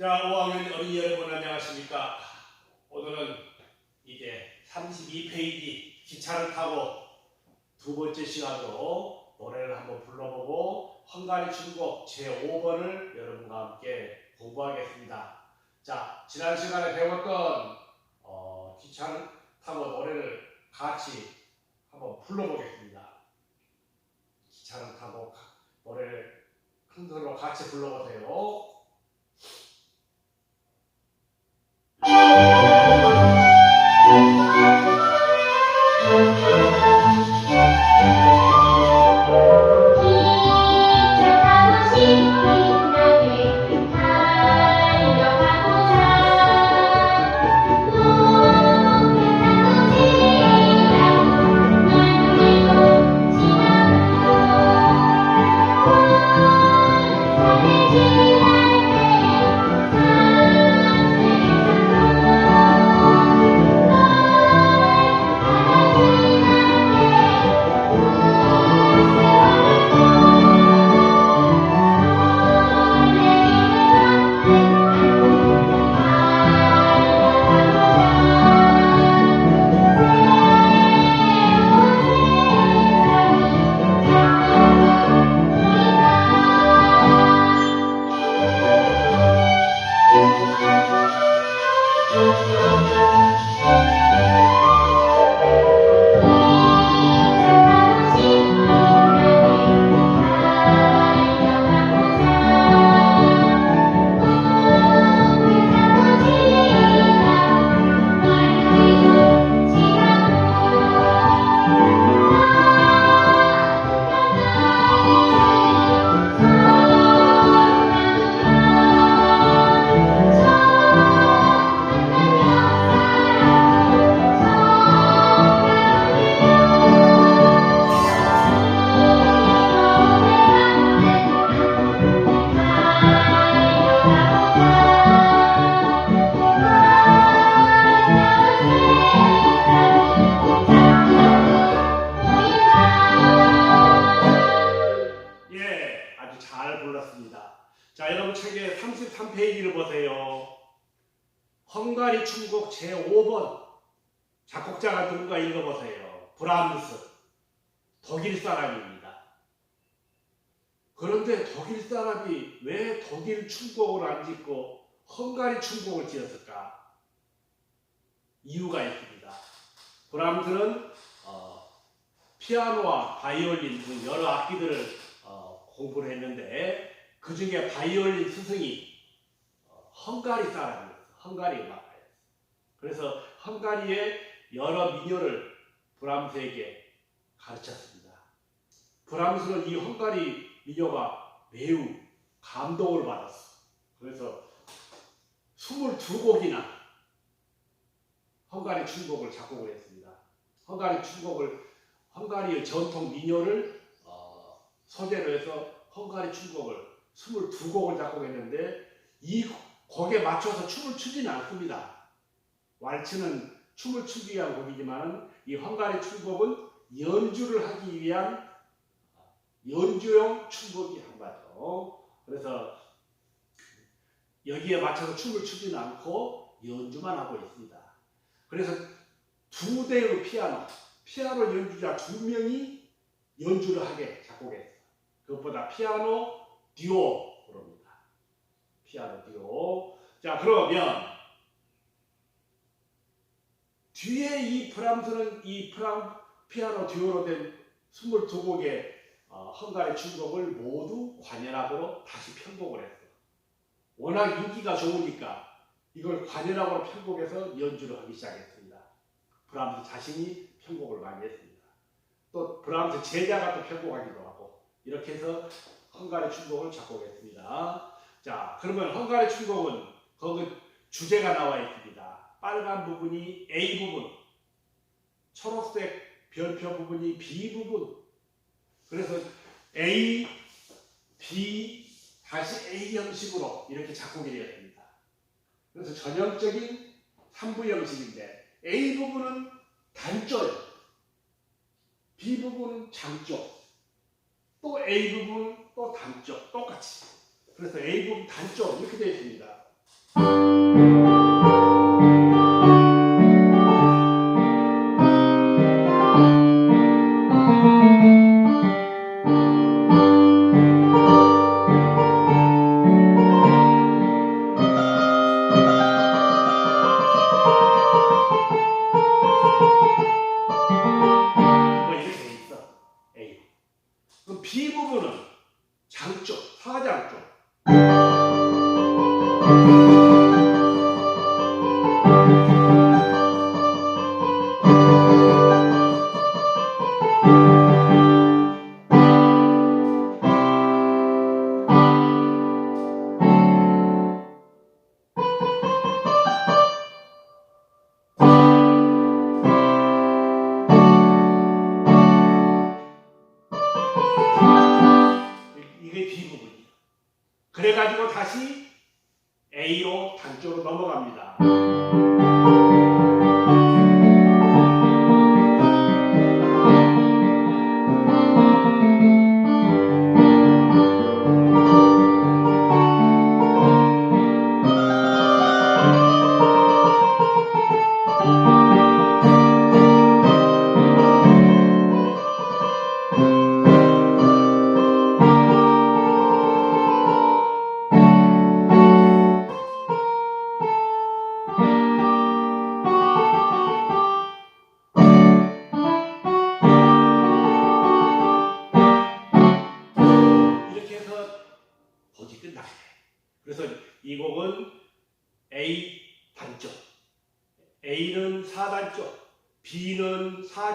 자, 5학년 어린이 여러분 안녕하십니까? 오늘은 이제 32페이지 기차를 타고 두 번째 시간으로 노래를 한번 불러보고 헝가리 춘곡 제5번을 여러분과 함께 공부하겠습니다. 자, 지난 시간에 배웠던 어, 기차를 타고 노래를 같이 한번 불러보겠습니다. 기차를 타고 가- 노래를 큰 소리로 같이 불러보세요. 기 작곡자가 누군가 읽어보세요. 브람스 독일 사람입니다. 그런데 독일 사람이 왜 독일 춘곡을 안 짓고 헝가리 춘곡을 지었을까? 이유가 있습니다. 브람스는 어, 피아노와 바이올린 등 여러 악기들을 어, 공부를 했는데 그 중에 바이올린 스승이 어, 헝가리 사람이었어요. 헝가리 음악가였어요. 그래서 헝가리의 여러 민요를 브람스에게 가르쳤습니다. 브람스는 이 헝가리 민요가 매우 감동을 받았어. 그래서 22곡이나 헝가리 춘곡을 작곡을 했습니다. 헝가리 춘곡을 헝가리의 전통 민요를 어, 소재로 해서 헝가리 춘곡을 22곡을 작곡했는데 이 곡에 맞춰서 춤을 추지는 않습니다. 왈츠는 춤을 추기 위한 곡이지만 이 헝가리 춘곡은 연주를 하기 위한 연주용 춘곡이 한 거죠. 그래서 여기에 맞춰서 춤을 추지는 않고 연주만 하고 있습니다. 그래서 두 대의 피아노, 피아노 연주자 두 명이 연주를 하게 작곡했어요. 그것보다 피아노 듀오 부릅니다. 피아노 듀오. 자, 그러면 뒤에 이 브람스는 이 프람 피아노 듀오로 된 22곡의 어, 헝가리 춘곡을 모두 관현악으로 다시 편곡을 했어요. 워낙 인기가 좋으니까 이걸 관현악으로 편곡해서 연주를 하기 시작했습니다. 브람스 자신이 편곡을 많이 했습니다. 또 브람스 제자가 또 편곡하기도 하고 이렇게 해서 헝가리 춘곡을 작곡했습니다. 자, 그러면 헝가리 춘곡은 거기 주제가 나와 있습니다. 빨간 부분이 A 부분, 초록색 별표 부분이 B 부분. 그래서 A, B, 다시 A 형식으로 이렇게 작곡이 되었습니다. 그래서 전형적인 3부 형식인데 A 부분은 단조예요. B 부분은 장조. 또 A 부분 또 단조. 똑같이. 그래서 A 부분 단조 이렇게 되어 있습니다.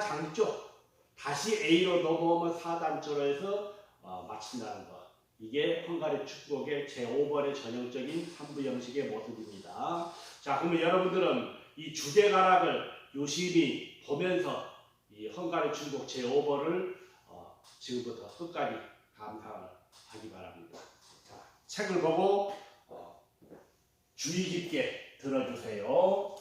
4장쪽, 다시 A로 넘어오면 4단쪽으로 해서 어, 마친다는 거. 이게 헝가리 축구곡의 제5번의 전형적인 3부 형식의 모습입니다. 자, 그러면 여러분들은 이 주제가락을 유심히 보면서 이 헝가리 축구곡 제5번을 어, 지금부터 끝까지 감상을 하기 바랍니다. 자, 책을 보고 어, 주의 깊게 들어주세요.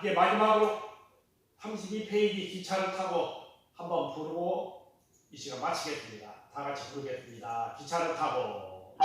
이제 마지막으로 32페이지 기차를 타고 한번 부르고 이 시간 마치겠습니다. 다 같이 부르겠습니다. 기차를 타고.